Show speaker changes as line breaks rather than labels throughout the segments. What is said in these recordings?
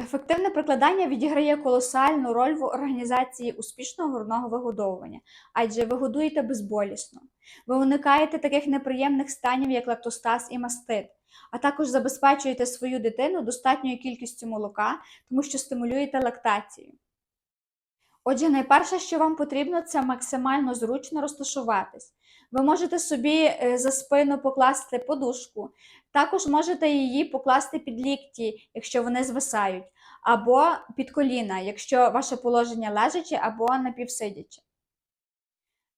Ефективне прикладання відіграє колосальну роль в організації успішного грудного вигодовування, адже ви годуєте безболісно. Ви уникаєте таких неприємних станів, як лактостаз і мастит, а також забезпечуєте свою дитину достатньою кількістю молока, тому що стимулюєте лактацію. Отже, найперше, що вам потрібно, це максимально зручно розташуватись. Ви можете собі е, за спину покласти подушку, також можете її покласти під лікті, якщо вони звисають, або під коліна, якщо ваше положення лежаче або напівсидяче.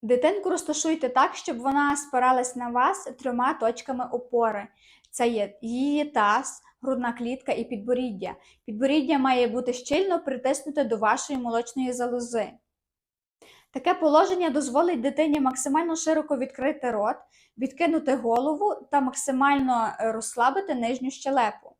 Дитинку розташуйте так, щоб вона спиралась на вас трьома точками опори. Це є її таз, грудна клітка і підборіддя. Підборіддя має бути щільно притиснуте до вашої молочної залози. Таке положення дозволить дитині максимально широко відкрити рот, відкинути голову та максимально е, розслабити нижню щелепу.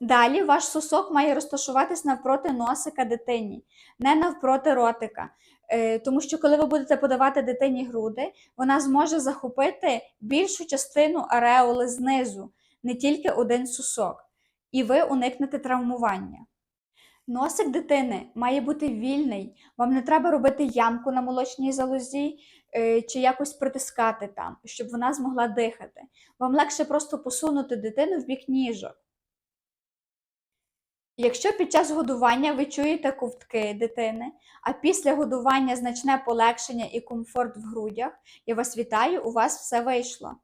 Далі ваш сосок має розташуватись навпроти носика дитині, не навпроти ротика. Е, Тому що коли ви будете подавати дитині груди, вона зможе захопити більшу частину ареоли знизу, не тільки один сосок, і ви уникнете травмування. Носик дитини має бути вільний, вам не треба робити ямку на молочній залозі е, чи якось притискати там, щоб вона змогла дихати. Вам легше просто посунути дитину в бік ніжок. Якщо під час годування ви чуєте ковтки дитини, а після годування значне полегшення і комфорт в грудях, я вас вітаю, у вас все вийшло.